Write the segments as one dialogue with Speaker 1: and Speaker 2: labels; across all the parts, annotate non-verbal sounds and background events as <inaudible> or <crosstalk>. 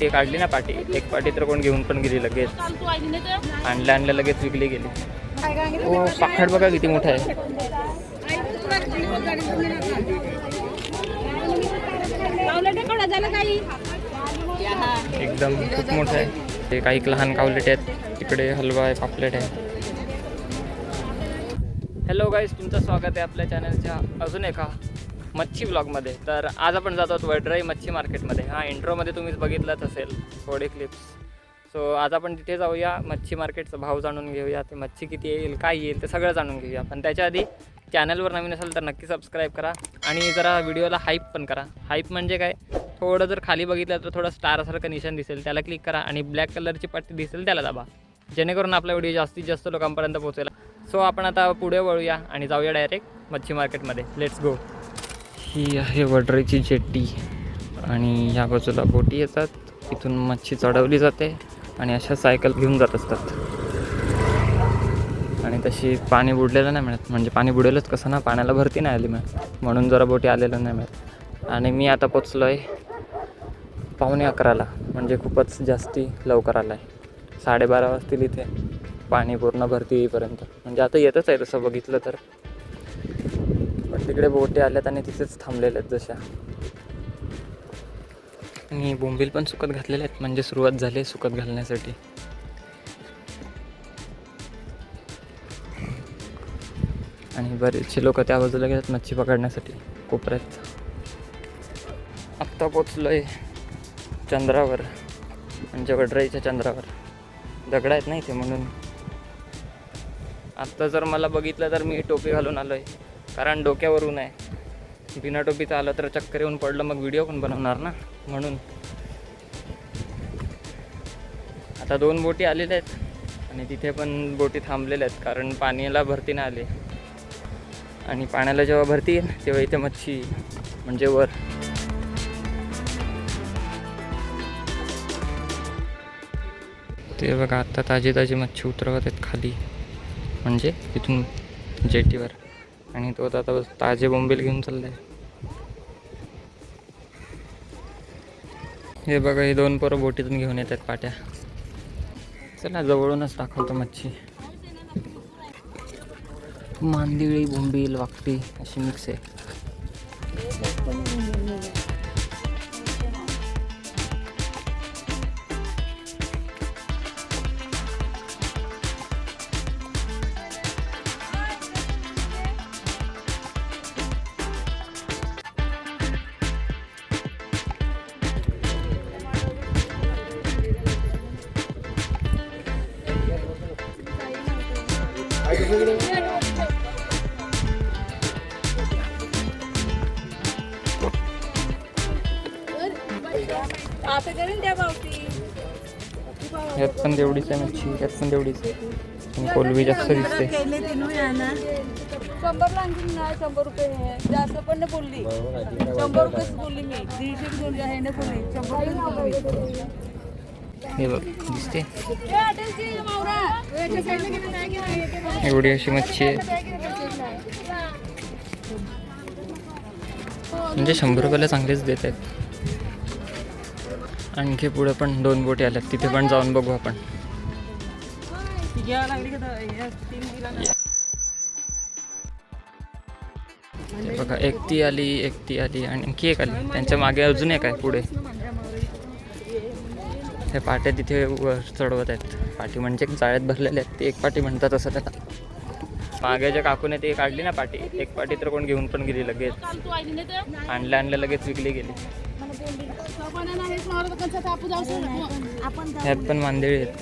Speaker 1: ते काढली ना पाटी एक पाटी तर कोण घेऊन पण गेली लगेच. आणल्या आणल्या लगेच विकली गेली. हो पाखड बघा किती मोठा आहे. एकदम खूप मोठं आहे. ते काही लहान कावलेट आहेत. तिकडे हलवा आहे पापलेट आहे. हॅलो गाईज तुमचं स्वागत आहे आपल्या चॅनलच्या अजून एका मच्छी ब्लॉगमध्ये तर आज आपण जातो आहोत वडराई मच्छी मार्केटमध्ये. हा इंट्रोमध्ये तुम्हीच बघितलंच असेल थोडे क्लिप्स सो आज आपण तिथे जाऊया मच्छी मार्केटचा भाव जाणून घेऊया ते मच्छी किती येईल काय येईल ते सगळं जाणून घेऊया. पण त्याच्या आधी चॅनलवर नवीन असेल तर नक्की सबस्क्राईब करा आणि जरा व्हिडिओला हाईप पण करा. हाईप म्हणजे काय? थोडं जर खाली बघितलं तर थोडं स्टारसारखं निशाण दिसेल त्याला क्लिक करा आणि ब्लॅक कलरची पट्टी दिसेल त्याला दाबा. जेणेकरून आपला व्हिडिओ जास्तीत जास्त लोकांपर्यंत पोहोचेल. सो आपण आता पुढे वळूया आणि जाऊया डायरेक्ट मच्छी मार्केटमध्ये लेट्स गो ही आहे वडराईची जेट्टी आणि ह्या बाजूला बोटी येतात. इथून मच्छी चढवली जाते आणि अशा सायकल घेऊन जात असतात. आणि तशी पाणी बुडलेलं नाही मिळत. म्हणजे पाणी बुडेलच कसं ना? पाण्याला भरती नाही आली मिळत. म्हणून जरा बोटी आलेलं नाही मिळत. आणि मी आता पोचलो आहे पावणे अकराला. म्हणजे खूपच जास्ती लवकर आला आहे साडेबारा वाजतील इथे. पाणी पूर्ण भरती येईपर्यंत. म्हणजे आता येतच आहे तसं बघितलं तर. तिकडे बोटे आल्यात आणि तिथेच थांबलेल्या आहेत जशा. आणि बोंबील पण सुकत घातलेले आहेत म्हणजे सुरुवात झाली आहे सुकत घालण्यासाठी. आणि बरेचसे लोक त्या बाजूला गेलेत मच्छी पकडण्यासाठी कोपऱ्यात. आत्ता पोचलो आहे चंद्रावर म्हणजे वडराईच्या चंद्रावर. दगड आहेत ना इथे म्हणून. आत्ता जर मला बघितलं तर मी टोपी घालून आलो आहे कारण डोक्यावरून आहे. बिना टोपीचं आलं तर चक्कर येऊन पडलं मग व्हिडिओ पण बनवणार ना? म्हणून. आता दोन बोटी आलेल्या आहेत आणि तिथे पण बोटी थांबलेल्या आहेत कारण पाण्याला भरती नाही आली. आणि पाण्याला जेव्हा भरती येईल तेव्हा इथे मच्छी म्हणजे वर. ते बघा आत्ता ताजी ताजी मच्छी उतरवत आहेत खाली. म्हणजे तिथून जेटीवर. आणि तो आता बस ताजे बोंबील घेऊन चाललाय. हे बघा हे दोन पोरं बोटीतून घेऊन येतात पाट्या. चला जवळूनच दाखवतो मच्छी. मांदिळी बोंबील वाकटी अशी मिक्स आहे. यात पण तेवढीच आहे मच्छी यात पण तेवढीच आहे. कोलबी जास्त दिसते.
Speaker 2: शंभर आणखी ना. शंभर रुपये आहे. जास्त पण नाही बोलली. शंभर रुपयेच बोलली मी. दीडशे बोलली आहे ना बोलली शंभर रुपये बोलली.
Speaker 1: हे बघ दिसते. एवढी अशी मच्छी आहे. म्हणजे शंभर रुपयाला चांगलेच देत आहेत. आणखी पुढे पण दोन बोटी आल्यात तिथे पण जाऊन बघू आपण. बघा एक ती आली एक ती आली आणि आणखी एक आली. त्यांच्या मागे अजून एक आहे पुढे. त्या पाट्या तिथे वर चढवत आहेत. पाटी म्हणजे जाळ्यात भरलेले आहेत. ते एक पाटी म्हणतात असं त्याला. मागे काकूने ते काढली ना पाटी. एक पाटी तर कोण घेऊन पण गेली लगेच.
Speaker 2: आणलं आणलं
Speaker 1: आणल्या आणल्या लगेच विकली गेली. ह्यात पण मांदेळी आहेत.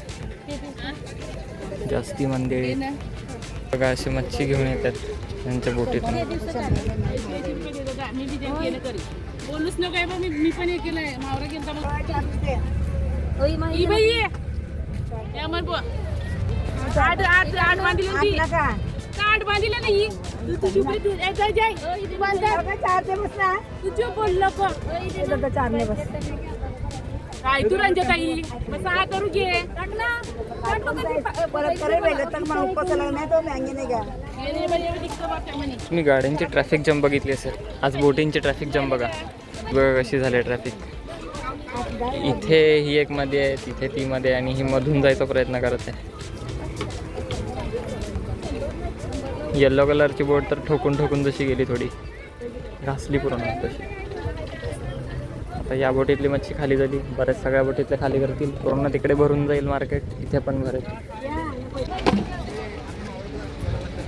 Speaker 1: जास्ती मांदेळी बघा अशी मच्छी घेऊन येतात त्यांच्या बोटीतून.
Speaker 2: बोलूच नको मी पण हे केलंय. मावरा गेलता ही बाई ये. या. आठ आठ आठ बांधली होती. का आठ बांधली नाही. तू तुझी बाई तू ए, जाय जाय तू चुप बोल काय तू मग सहा करू घे. टाक ना. टाक ना कधी पा-
Speaker 3: परत करे वेगळं तर मग उपवासाला नाही तो मॅंगी नाही का?
Speaker 2: ये रे बाई, एवढी दिसतं बघ त्या म्हणे.
Speaker 1: तुम्ही गाड्यांची ट्रॅफिक जम बघितली असेल. आज बोटिंगची ट्रॅफिक जम बघा. बघा कशी झाली ट्रॅफिक इथे ही एक मध्ये आहे तिथे ती मध्ये आणि ही मधून जायचा प्रयत्न करत आहे. येल्लो कलरची बोट तर ठोकून ठोकून जशी गेली थोडी. घासली पूर्ण तशी. आता या बोटीतली मच्छी खाली झाली. बऱ्याच सगळ्या बोटीतल्या खाली करतील. पूर्ण तिकडे भरून जाईल मार्केट इथे पण भरेल.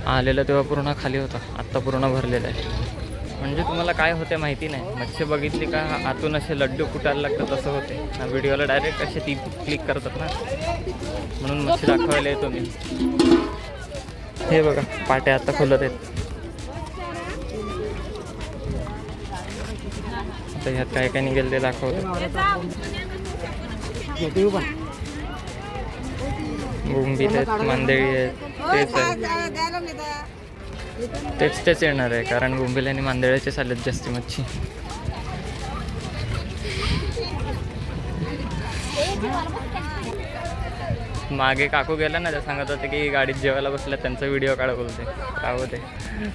Speaker 1: आलेलं तेव्हा पूर्ण खाली होता. आत्ता पूर्ण भरलेलं आहे. म्हणजे तुम्हाला काय होते माहिती नाही. मच्छी बघितली का आतून असे लड्डू फुटायला लागतात तसं होते. व्हिडिओला डायरेक्ट असे ती क्लिक करतात ना. म्हणून मच्छी दाखवायला येतो मी. हे बघा पाट्या आता खोलत आहेत. आता ह्यात काय काय निघेल ते दाखवतो. बोंबील आहेत मांदेळी आहेत तेच आहे तेच तेच येणार आहे कारण बोंबील आणि मांदळ्याचे चालत जास्ती मच्छी. मागे काकू गेला ना त्या सांगत होते की गाडीत जेवायला बसल्या त्यांचा व्हिडिओ काढा बोलते. काय होते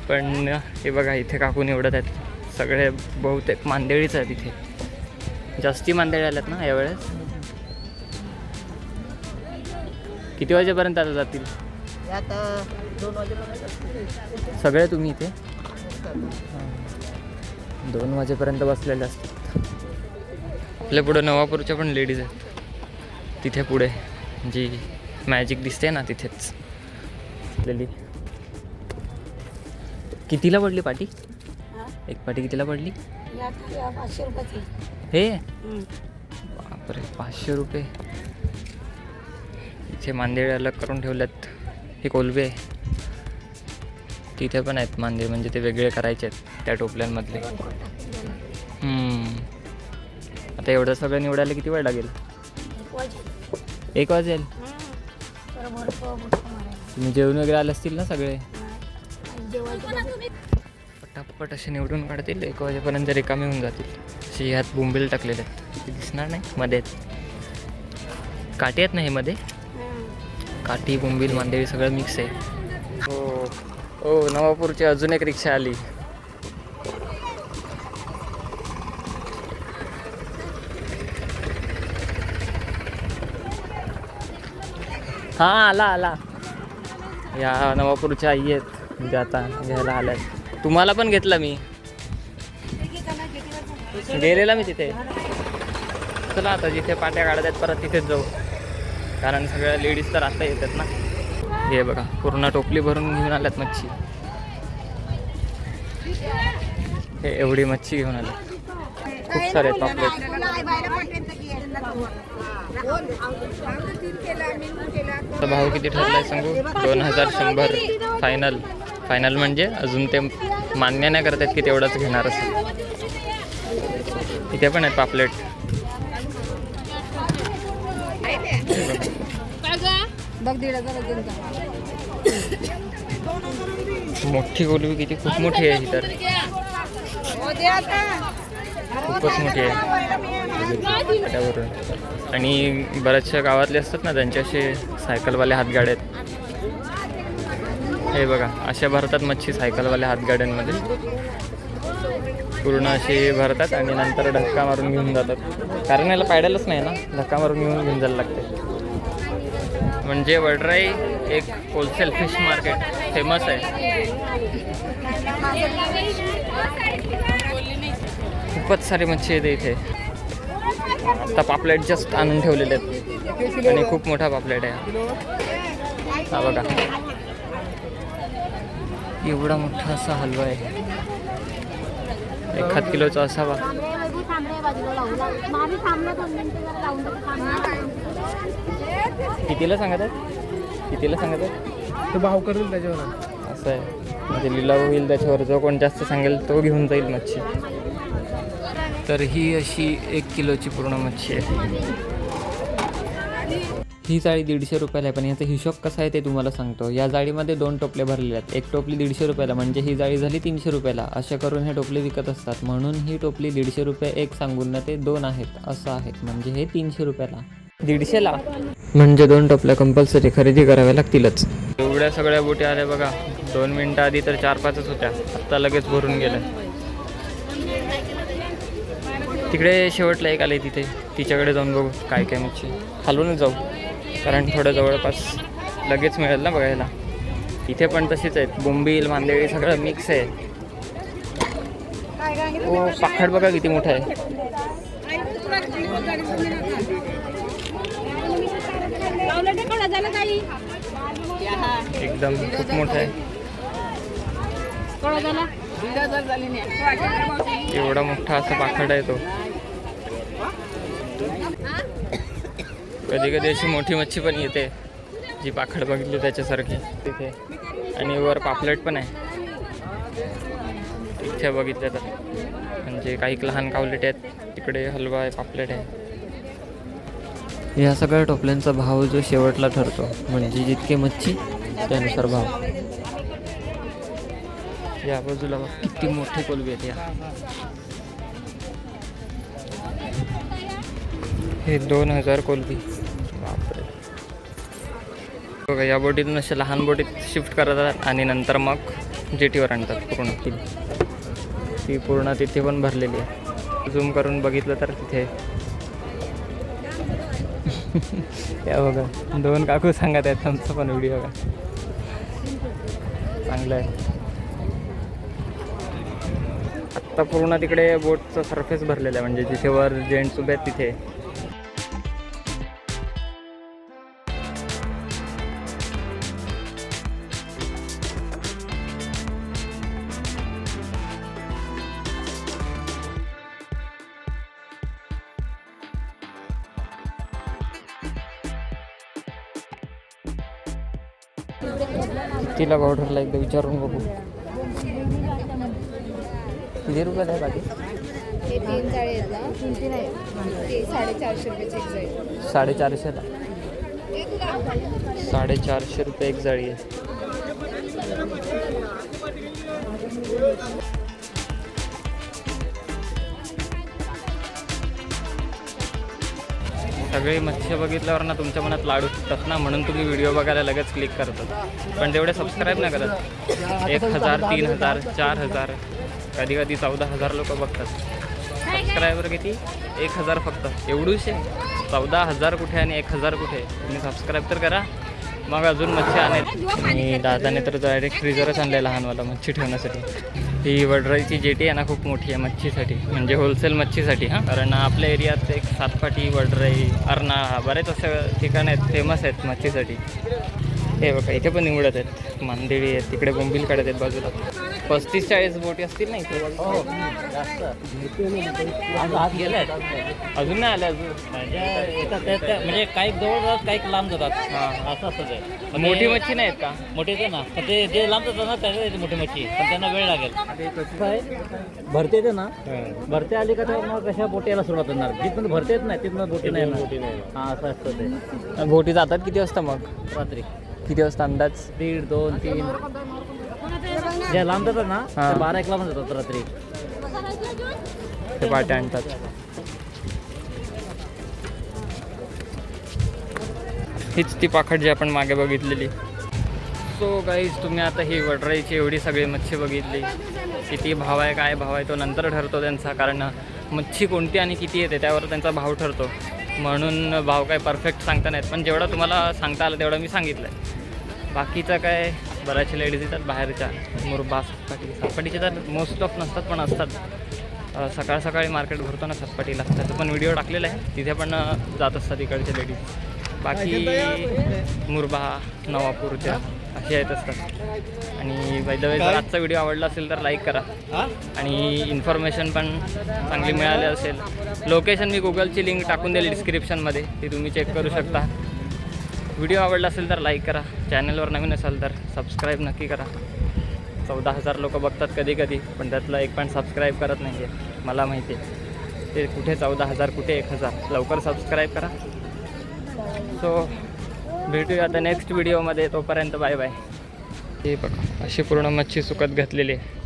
Speaker 1: पण हे बघा इथे काकू निवडत आहेत. सगळे बहुतेक मांदेळीच आहेत इथे. जास्ती मांदेळी आल्यात ना यावेळेस? किती वाजेपर्यंत आता जातील?
Speaker 3: दोन वाजेपर्यंत
Speaker 1: सगळे तुम्ही इथे? दोन वाजेपर्यंत बसलेले असतात. आपल्या पुढं नवापूरच्या पण लेडीज आहेत. तिथे पुढे जी मॅजिक दिसते ना तिथेच. असलेली कितीला पडली पाटी? एक पाटी कितीला पडली?
Speaker 3: पाचशे रुपयाची.
Speaker 1: हे? बापरे पाचशे रुपये. इथे मांदेळे अलग करून ठेवल्यात. हे कोलबे आहे. तिथे पण आहेत मांदे म्हणजे ते वेगळे करायचे आहेत त्या टोपल्यांमधले. आता एवढं सगळं निवडायला किती वेळ लागेल? एक वाजेल. तुम्ही जेवण वगैरे आले असतील ना सगळे? पटापट असे निवडून काढतील एक वाजेपर्यंत रिकामी होऊन जातील. असे ह्यात बोंबील टाकलेले आहेत. ते दिसणार नाही? मध्ये काटे आहेत ना हे मध्ये? काठी बोंबील मांदेळी सगळं मिक्स आहे. हो. हो नवापूरची अजून एक रिक्षा आली. हा आला आला. या नवापूरच्या आई आहेत. म्हणजे आता घ्यायला आल्यात. तुम्हाला पण घेतला मी. गेलेला मी तिथे. चला आता जिथे पाट्या काढत आहेत परत तिथेच जाऊ. कारण सगळ्या लेडीज तर आता येतात ना. हे बघा पूर्ण टोपली भरून घेऊन आल्यात मच्छी. हे एवढी मच्छी घेऊन आल्या खूप सारे आहेत पापलेट तर भाव किती ठरलाय सांगू? दोन हजार शंभर. फायनल फायनल म्हणजे अजून ते मान्य नाही करतात की तेवढंच घेणार असेल. इथे पण आहेत पापलेट.
Speaker 3: बघ दीड हजार
Speaker 1: मोठी कोलबी किती खूप मोठी आहे ही तर खूपच मोठी आहे. त्यावरून आणि बऱ्याचशा गावातले असतात ना त्यांचे असे सायकलवाले हातगाड्या आहेत. हे बघा अशा भरतात मच्छी सायकलवाल्या हातगाड्यांमध्ये. पूर्ण अशी भरतात आणि नंतर धक्का मारून घेऊन जातात. कारण याला पायडायलाच नाही ना धक्का मारून घेऊन घेऊन जायला लागते. म्हणजे वडराई एक होलसेल फिश मार्केट फेमस आहे खूपच सारी मच्छी येते इथे आता पापलेट जस्ट आणून ठेवलेले आहेत आणि खूप मोठा पापलेट आहे हा बघा एवढा मोठा असा हलवा आहे एखाद किलोचा असावा कितीला सांगत आहेत? कितीला सांगत आहेत?
Speaker 4: तो भाव करेल त्याच्यावर.
Speaker 1: असं आहे. म्हणजे लिलाव होईल त्याच्यावर. जो कोण जास्त सांगेल तो घेऊन जाईल मच्छी. तर ही अशी एक किलोची पूर्ण मच्छी आहे. ही जाळी दीडशे रुपयाला आहे पण याचा हिशोब कसा आहे ते तुम्हाला सांगतो. या जाळीमध्ये दोन टोपले भरलेले आहेत. एक टोपली दीडशे रुपयाला म्हणजे ही जाळी झाली तीनशे रुपयाला. अशा करून हे टोपले विकत असतात. म्हणून ही टोपली दीडशे रुपये एक सांगून ना ते दोन आहेत. असं आहेत. म्हणजे हे तीनशे रुपयाला. दीडशेला म्हणजे दोन टोपल्या कंपल्सरी खरेदी कराव्या लागतीलच. एवढ्या सगळ्या बोटी आल्या बघा. दोन मिनटं आधी तर चार पाचच होत्या. आत्ता लगेच भरून गेल्या. तिकडे शेवटला एक आले तिथे. तिच्याकडे जाऊन बघू काय काय मच्छी. खालूनच जाऊ. कारण थोडं जवळपास लगेच मिळेल ना बघायला. इथे पण तशीच आहेत. बोंबील मांदेळी सगळं मिक्स आहे. ओ पाखड बघा किती मोठा आहे. एकदम खूप मोठा आहे. एवढा मोठा असा पाखड आहे तो. कधी कधी अशी मोठी मच्छी पण येते. जी पाखड बघितली त्याच्यासारखी तिथे. आणि वर पापलेट पण आहे. इथे बघितलं तर. म्हणजे काही लहान कावलेट आहेत. तिकडे हलवा आहे पापलेट आहे.
Speaker 4: या सगळ्या टोपल्यांचा भाव जो शेवटला ठरतो म्हणजे जितके मच्छी त्यानुसार भाव.
Speaker 1: या बाजूला बघ किती मोठे कोलबी आहेत या. हे दोन हजार कोलबी. बापरे. बघा या बोटीतून अशा लहान बोटीत शिफ्ट करतात आणि नंतर मग जेटीवर आणतात पूर्ण. ती ती पूर्ण तिथे पण भरलेली आहे. झूम करून बघितलं तर तिथे <laughs> या बघा दोन काकू सांगत आहेत आमचा पण व्हिडिओ बघा. चांगलं आहे. आत्ता पूर्ण तिकडे बोटचं सरफेस भरलेलं आहे म्हणजे जिथे वर जेंट्स उभे आहेत तिथे. तिला ऑर्डरला एकदा विचारून बघू. किती रुपयाला आहे बाकी?
Speaker 5: हे
Speaker 1: साडेचारशेला साडेचारशे रुपये एक जाळी आहे. सगळी मच्छ बघितल्यावर ना तुमच्या मनात लाडू सुटतात ना म्हणून तुम्ही व्हिडिओ बघायला लगेच क्लिक करतात. पण तेवढे सबस्क्राईब नाही करत. एक हजार तीन हजार चार हजार कधी कधी चौदा हजार लोक बघतात. सबस्क्रायबर किती? एक हजार फक्त. एवढूशे चौदा हजार कुठे आणि एक हजार कुठे? तुम्ही सबस्क्राईब तर करा. मग अजून मच्छी आणत आणि दादाने तर डायरेक्ट फ्रीजरच आणलं आहे लहानवाला मच्छी ठेवण्यासाठी. ही वडराईची जेटी आहे ना खूप मोठी आहे मच्छीसाठी. म्हणजे होलसेल मच्छीसाठी हां. कारण आपल्या एरियात एक सातपाटी वडराई अर्ना बरेच असं ठिकाण आहेत फेमस आहेत मच्छीसाठी. हे बघा इथे पण निवडत आहेत. मांदेळी आहेत तिकडे बोंबील काढत आहेत बाजूला. पस्तीस चाळीस बोटी असतील ना इथे? अजून नाही आल्या अजून?
Speaker 6: म्हणजे काही जवळ काही लांब जातात.
Speaker 1: हां.
Speaker 6: असं असतं ते. पण
Speaker 1: मोठी
Speaker 6: ते-
Speaker 1: मच्छी नाहीत का?
Speaker 6: मोठी येते ना. पण ते जे लांब जातात ना त्यांना येते मोठी मच्छी. पण त्यांना वेळ लागेल. भरते येते ना? भरते आली का तर मग कशा बोटी यायला सुरुवात होणार? जिथून भरते येत नाही तिथून बोटी नाही बोटी नाही हा असं असतं ते.
Speaker 1: बोटी जातात किती वाजता मग?
Speaker 6: रात्री.
Speaker 1: किती वाजता अंदाज?
Speaker 6: दीड दोन तीन. जे लांब जातात ना
Speaker 1: हा.
Speaker 6: ते बारा एक लांब जातात रात्री.
Speaker 1: ते आणतात. हीच ती पाखड जी आपण मागे बघितलेली. सो गाईज तुम्ही आता ही वडराईची एवढी सगळी मच्छी बघितली. किती भाव आहे काय भाव आहे तो नंतर ठरतो त्यांचा कारण मच्छी कोणती आणि किती येते त्यावर त्यांचा भाव ठरतो. म्हणून भाव काय परफेक्ट सांगता नाहीत पण जेवढा तुम्हाला सांगता आलं तेवढं मी सांगितलं आहे बाकीचं काय बऱ्याचशा लेडीज येतात बाहेरच्या मुरबा सपाटी सपाटीचे तर मोस्ट ऑफ नसतात पण असतात. सकाळ सकाळी मार्केट भरतो ना सपाटीला त्याचा पण व्हिडिओ टाकलेला आहे. तिथे पण जात असतात इकडचे लेडीज बाकी मुरबा नवापूरच्या असे येत असतात. आणि वैदवे जर आजचा व्हिडिओ आवडला असेल तर लाईक करा. आणि इन्फॉर्मेशन पण चांगली मिळाली असेल. लोकेशन मी गुगलची लिंक टाकून देईल डिस्क्रिप्शनमध्ये ती तुम्ही चेक करू शकता. व्हिडिओ आवडला असेल तर लाईक करा. चॅनलवर नवीन असाल तर सबस्क्राईब नक्की करा. चौदा हजार लोक बघतात कधी कधी पण त्यातलं एक पण सबस्क्राईब करत नाही आहे मला माहिती आहे. ते कुठे चौदा हजार कुठे एक हजार. लवकर सबस्क्राईब करा. सो भेटूया आता नेक्स्ट व्हिडिओमध्ये तोपर्यंत बाय बाय हे बघा अशी पूर्ण मच्छी सुकत घातलेली आहे.